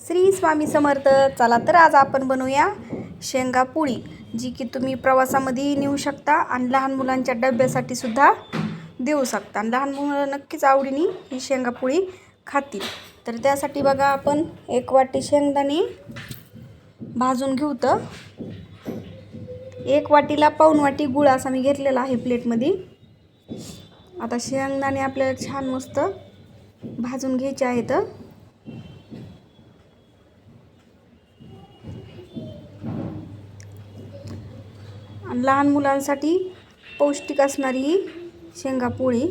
श्री स्वामी समर्थ. चला तर आज आपण बनवूया शेंगा पोळी जी की तुम्ही प्रवासामध्ये नेऊ शकता आणि लहान मुलांच्या डब्यासाठी सुद्धा देऊ शकता. आणि लहान मुलं नक्कीच आवडीने ही शेंगा पोळी खातील. तर त्यासाठी बघा आपण एक वाटी शेंगदाणे भाजून घेऊ तर. एक वाटीला पाऊण वाटी गुळ असा मी घेतलेला आहे प्लेटमध्ये. आता शेंगदाणे आपल्याला छान मस्त भाजून घ्यायचे आहेत. लहान मुलांसाठी पौष्टिक असणारी ही शेंगापोळी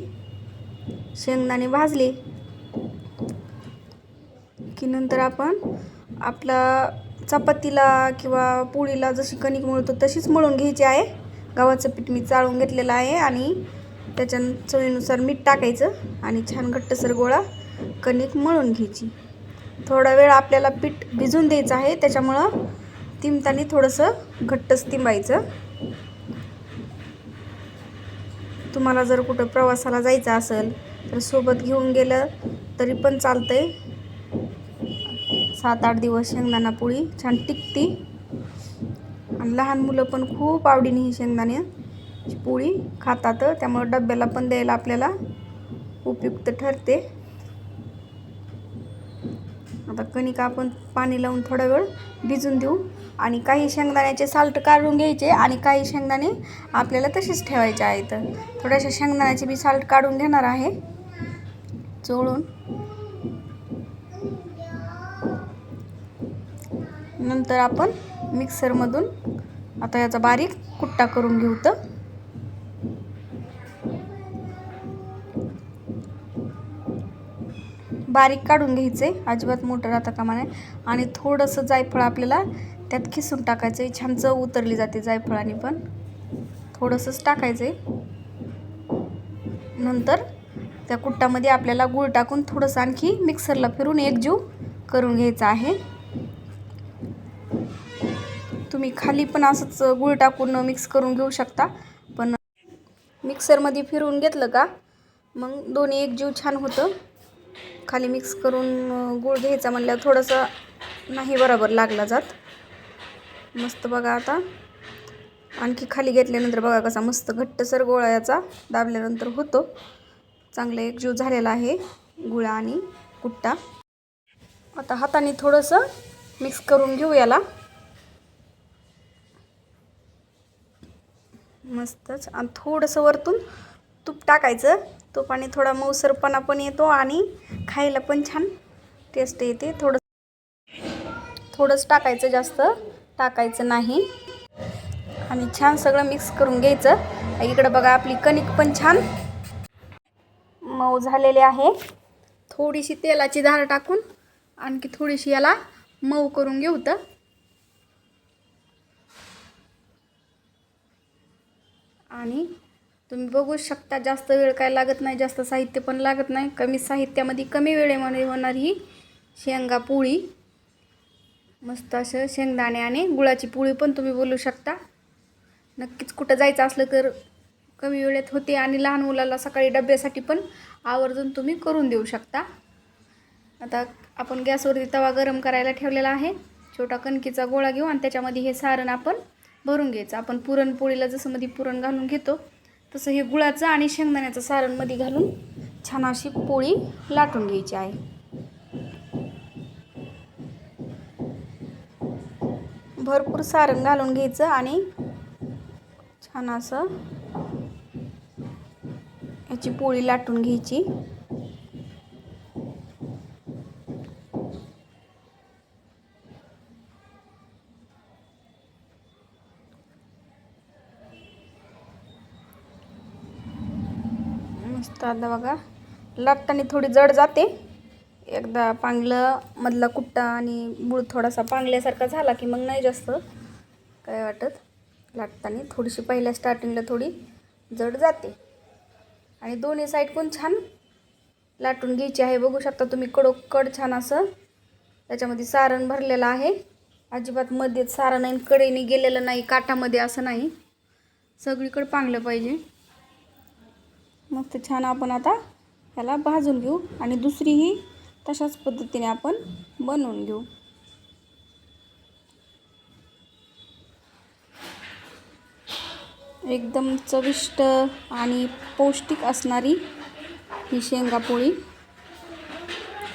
शेंगदाणे भाजले की नंतर आपण आपला चपातीला किंवा पोळीला जशी कणिक मळतो तशीच मळून घ्यायची आहे. गव्हाचं पीठ मी चाळून घेतलेलं आहे आणि त्याच्या चवीनुसार मीठ टाकायचं आणि छान घट्टसर गोळा कणिक मळून घ्यायची. थोडा वेळ आपल्याला पीठ भिजून द्यायचं आहे त्याच्यामुळं तिंबताना थोडंसं घट्टच तिंबायचं. तुम्हाला जर कुठं प्रवासाला जायचं असेल तर सोबत घेऊन गेलं तरी पण चालतंय. सात आठ दिवस शेंगदाणा पोळी छान टिकती. आणि लहान मुलं पण खूप आवडीने ही शेंगदाणे पोळी खातात त्यामुळे डब्याला पण द्यायला आपल्याला उपयुक्त ठरते. आता कणिका आपण पाणी लावून थोडा वेळ भिजून देऊ. आणि काही शेंगदाण्याचे साल्ट काढून घ्यायचे आणि काही शेंगदाणे आपल्याला तसेच ठेवायचे आहेत. थोड्याशा शेंगदाण्याचे मी साल्ट काढून घेणार आहे. चोळून. नंतर आपण मिक्सरमधून आता याचा बारीक कुट्टा करून घेऊ तर. बारीक काढून घ्यायचे. अजिबात मोठं राहता कामा नये. आणि थोडंसं जायफळ आपल्याला त्यात खिसून टाकायचं आहे छान चव उतरली जाते जायफळाने पण. थोडंसंच टाकायचं आहे नंतर त्या कुट्टामध्ये आपल्याला गूळ टाकून थोडंसं आणखी मिक्सरला फिरून एकजीव करून घ्यायचा आहे. तुम्ही खाली पण असंच गूळ टाकून मिक्स करून घेऊ शकता. पण मिक्सरमध्ये फिरून घेतलं का मग दोन्ही एकजीव छान होतं. खाली मिक्स करून गूळ घ्यायचा म्हणल्यावर थोडंसं नाही बरोबर लागला जात. मस्त बघा आता. आणखी खाली घेतल्यानंतर बघा कसा मस्त घट्टसर गोळा याचा दाबल्यानंतर होतो. चांगला एकजीव झालेला आहे गुळा आणि कुट्टा. आता हाताने थोडंसं मिक्स करून घेऊ याला. मस्तच. आणि थोडंसं वरतून तूप टाकायचं. तुपाने थोडा मऊसरपणा पण येतो आणि खायला पण छान. टेस्ट येते. थोडं थोडंच टाकायचं जास्त. टाकायचं नाही. आणि छान सगळं मिक्स करून घ्यायचं. इकडं बघा आपली कणिक पण छान मऊ झालेली आहे. थोडीशी तेलाची धार टाकून आणखी थोडीशी याला मऊ करून घेऊ तर. आणि तुम्ही बघू शकता जास्त वेळ काय लागत नाही जास्त साहित्य पण लागत नाही. कमी साहित्यामध्ये कमी वेळेमध्ये होणारी ही शेंगा पोळी. मस्त असं शेंगदाणे आणि गुळाची पोळी पण तुम्ही बोलू शकता. नक्कीच कुठं जायचं असलं तर कमी वेळेत होते आणि लहान मुलाला सकाळी डब्यासाठी पण आवर्जून तुम्ही करून देऊ शकता. आता आपण गॅसवरती तवा गरम करायला ठेवलेला आहे. छोटा कणकीचा गोळा घेऊ आणि त्याच्यामध्ये हे सारण आपण भरून घ्यायचं. आपण पुरणपोळीला जसं मध्ये पुरण घालून घेतो तसं हे गुळाचं आणि शेंगदाण्याचं सारणमध्ये घालून छान अशी पोळी लाटून घ्यायची आहे. भरपूर सारण घालून घ्यायचं आणि छान असं याची पोळी लाटून घ्यायची. मस्त आता बघा लाटताना थोडी जड जाते. एकदा पांगलं मधला कुट्टा आणि मूळ थोडासा पांगल्यासारखा झाला की मग नाही जास्त. काय वाटत? लाटताना थोडीशी पहिल्या स्टार्टिंगला थोडी जड जाते. आणि दोन्ही साईड पण छान लाटून घ्यायची आहे बघू शकता तुम्ही. कडोकड छान असं. त्याच्यामध्ये सारण भरलेलं आहे. अजिबात मध्येच सारण नाही कडेने गेलेलं नाही काठामध्ये असं नाही. सगळीकडे पांगलं पाहिजे. मस्त छान आपण आता ह्याला भाजून घेऊ. आणि दुसरीही तशाच पद्धतीने आपण बनवून घेऊ. एकदम चविष्ट आणि पौष्टिक असणारी ही शेंगापोळी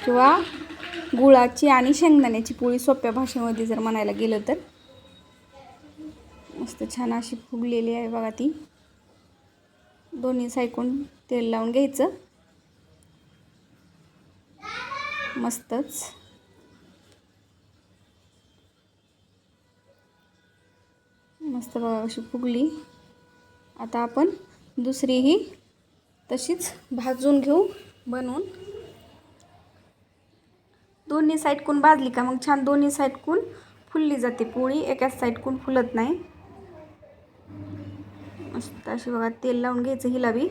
किंवा गुळाची आणि शेंगदाण्याची पोळी सोप्या भाषेमध्ये जर म्हणायला गेलं तर. मस्त छान अशी फुगलेली आहे बघा ती. दोन्ही सायकून तेल लावून घ्यायचं. मस्तच. मस्त बघा अशी फुगली. आता आपण दुसरीही तशीच भाजून घेऊ बनवून. दोन्ही साईडकून भाजली का? मग छान दोन्ही साईडकून फुलली जाते पोळी. एकाच साईडकून फुलत नाही. मस्त अशी बघा तेल लावून घ्यायचं हिला बी.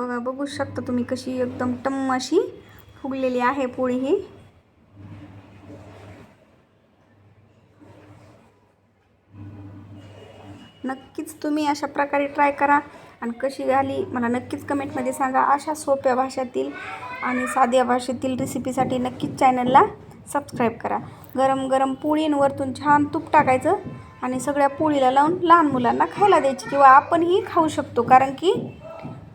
बघा बघू शकता तुम्ही कशी एकदम टम्म अशी फुगलेली आहे पोळी ही. नक्कीच तुम्ही अशा प्रकारे ट्राय करा आणि कशी झाली मला नक्कीच कमेंटमध्ये सांगा. अशा सोप्या भाषेतील आणि साध्या भाषेतील रेसिपीसाठी नक्कीच चॅनलला सबस्क्राईब करा. गरम गरम पोळींवरतून छान तूप टाकायचं आणि सगळ्या पोळीला लावून लहान मुलांना खायला द्यायची किंवा आपणही खाऊ शकतो. कारण की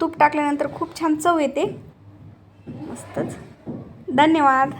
तूप टाकल्यानंतर खूप छान चव येते. मस्तच. धन्यवाद.